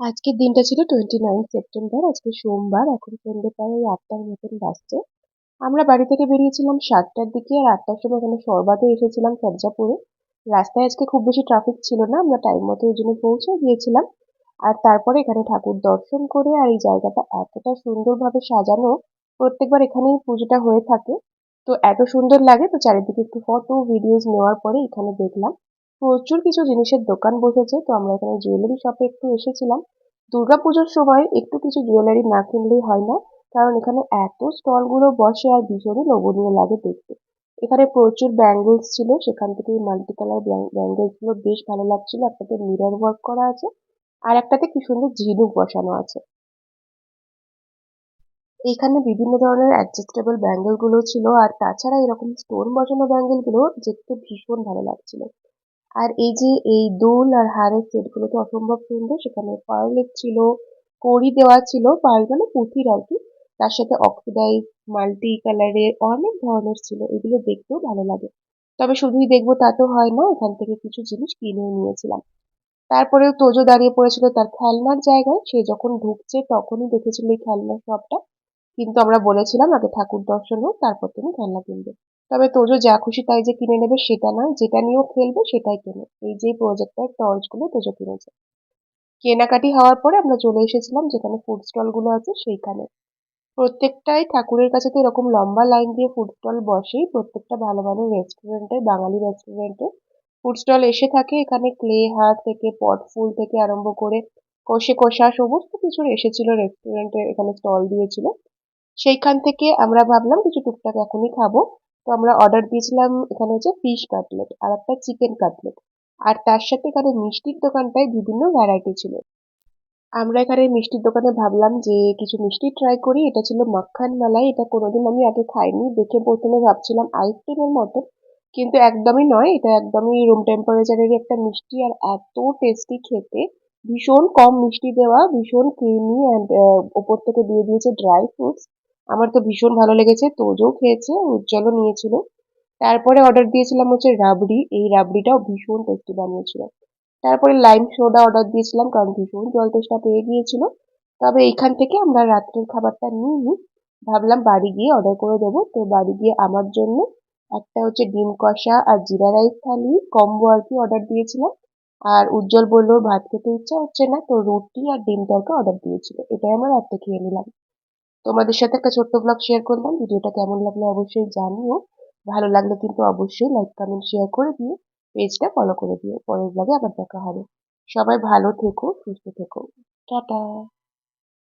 আজকের দিনটা ছিল টোয়েন্টি নাইন সেপ্টেম্বর আজকে সোমবার, এখন সন্ধ্যে প্রায় ওই আটটার মতন বাজছে। আমরা বাড়ি থেকে বেরিয়েছিলাম সাতটার দিকে আর আটটার সময় এখানে সরবাতে এসেছিলাম সরজাপুরে রাস্তায় আজকে খুব বেশি ট্রাফিক ছিল না, আমরা টাইম মতো ওই জন্য পৌঁছে গিয়েছিলাম। আর তারপরে এখানে ঠাকুর দর্শন করে আর এই জায়গাটা এতটা সুন্দরভাবে সাজানো, প্রত্যেকবার এখানেই পুজোটা হয়ে থাকে। তো এত সুন্দর লাগে, তো চারিদিকে একটু ফটো ভিডিওস নেওয়ার পরে এখানে দেখলাম। প্রচুর কিছু জিনিসের দোকান বসেছে, তো আমরা এখানে জুয়েলারি শপে একটু এসেছিলাম। দুর্গাপুজোর সময় একটু কিছু জুয়েলারি না কিনলেই হয় না, কারণ এখানে এত স্টলগুলো বসে আর ভীষণই লোভনীয় লাগে দেখতে। এখানে প্রচুর ব্যাঙ্গেলস ছিল, সেখান থেকে মাল্টি কালার ব্যাঙ্গেলসগুলো বেশ ভালো লাগছিল একটাতে মিরর ওয়ার্ক করা আছে, আর একটাতে কি সুন্দর ঝিনুক বসানো আছে। এখানে বিভিন্ন ধরনের অ্যাডজাস্টেবল ব্যাঙ্গেলগুলো ছিল, আর তাছাড়া এরকম স্টোন বসানো ব্যাঙ্গেলগুলো দেখতে ভীষণ ভালো লাগছিল। আর এই যে এই দোল আর হারের সেটগুলো তো অসম্ভব সুন্দর, সেখানে পার্লের ছিল, কড়ি দেওয়া ছিল, পার্ল মানে পুঁথির আর কি। তার সাথে অক্সিডাইজ মাল্টি কালারের অনেক ধরনের ছিল, এগুলো দেখতেও ভালো লাগে। তবে শুধুই দেখব তা তো হয় না, এখান থেকে কিছু জিনিস কিনেও নিয়েছিলাম। তারপরেও তোজো দাঁড়িয়ে পড়েছিল তার খেলনার জায়গায়, সে যখন ঢুকছে তখনই দেখেছিল এই খেলনার শপটা কিন্তু আমরা বলেছিলাম আগে ঠাকুর দর্শন হোক, তারপর তুমি খেলনা কিনবে। তবে তোজো যা খুশি তাই যে কিনে নেবে সেটা নয় যেটা নিয়েও খেলবে সেটাই কেনে। এই যে প্রজেক্টার টর্চগুলো তোজো কিনেছে। কেনাকাটি হওয়ার পরে আমরা চলে এসেছিলাম যেখানে ফুড স্টলগুলো আছে সেইখানে। প্রত্যেকটাই ঠাকুরের কাছে তো এরকম লম্বা লাইন দিয়ে ফুড স্টল বসেই প্রত্যেকটা ভালো ভালো রেস্টুরেন্টে বাঙালি রেস্টুরেন্টে ফুড স্টল এসে থাকে। এখানে ক্লে হাত থেকে পট ফুল থেকে আরম্ভ করে কষে কষা সমস্ত কিছুর এসেছিল রেস্টুরেন্টে এখানে স্টল দিয়েছিল। সেইখান থেকে আমরা ভাবলাম কিছু টুকটাক এখনই খাব। আমরা অর্ডার দিয়েছিলাম এখানে হচ্ছে ফিশ কাটলেট আর একটা চিকেন কাটলেট আর তার সাথে এখানে মিষ্টির দোকানটায় বিভিন্ন ভ্যারাইটি ছিল। আমরা এখানে মিষ্টির দোকানে ভাবলাম যে কিছু মিষ্টি ট্রাই করি, এটা ছিল মাখান মালাই, এটা কোনোদিন আমি আগে খাইনি, দেখে প্রথমে ভাবছিলাম আইসক্রিমের মতো, কিন্তু একদমই নয়, এটা একদমই রুম টেম্পারেচারেরই একটা মিষ্টি আর এত টেস্টি খেতে। ভীষণ কম মিষ্টি দেওয়া, ভীষণ ক্রিমি অ্যান্ড ওপর থেকে দিয়ে দিয়েছে ড্রাই ফ্রুটস আমার তো ভীষণ ভালো লেগেছে, তোজও খেয়েছে, উজ্জ্বলও নিয়েছিল। তারপরে অর্ডার দিয়েছিলাম হচ্ছে রাবড়ি, এই রাবড়িটাও ভীষণ টেস্টি বানিয়েছিল। তারপরে লাইম সোডা অর্ডার দিয়েছিলাম কারণ ভীষণ জল তেষ্টা পেয়ে গিয়েছিল। তবে এইখান থেকে আমরা রাত্রের খাবারটা নিয়ে নিই, ভাবলাম বাড়ি গিয়ে অর্ডার করে দেবো। তো বাড়ি গিয়ে আমার জন্য একটা হচ্ছে ডিম কষা আর জিরা রাইস থালি কম্বো আর কি অর্ডার দিয়েছিলাম। আর উজ্জ্বল বলল, ভাত খেতে ইচ্ছা হচ্ছে না। তো রুটি আর ডিম তরকা অর্ডার দিয়েছিল। এটাই আমরা রাত্রে খেয়ে নিলাম। তোমাদের সাথে একটা ছোট্ট ব্লগ শেয়ার করলাম। ভিডিওটা কেমন লাগল অবশ্যই জানিও। ভালো লাগলে কিন্তু অবশ্যই লাইক কমেন্ট শেয়ার করে দিও। পেজটা ফলো করে দিও। পরের ব্লগে আবার দেখা হবে। সবাই ভালো থেকো, সুস্থ থেকো। টাটা।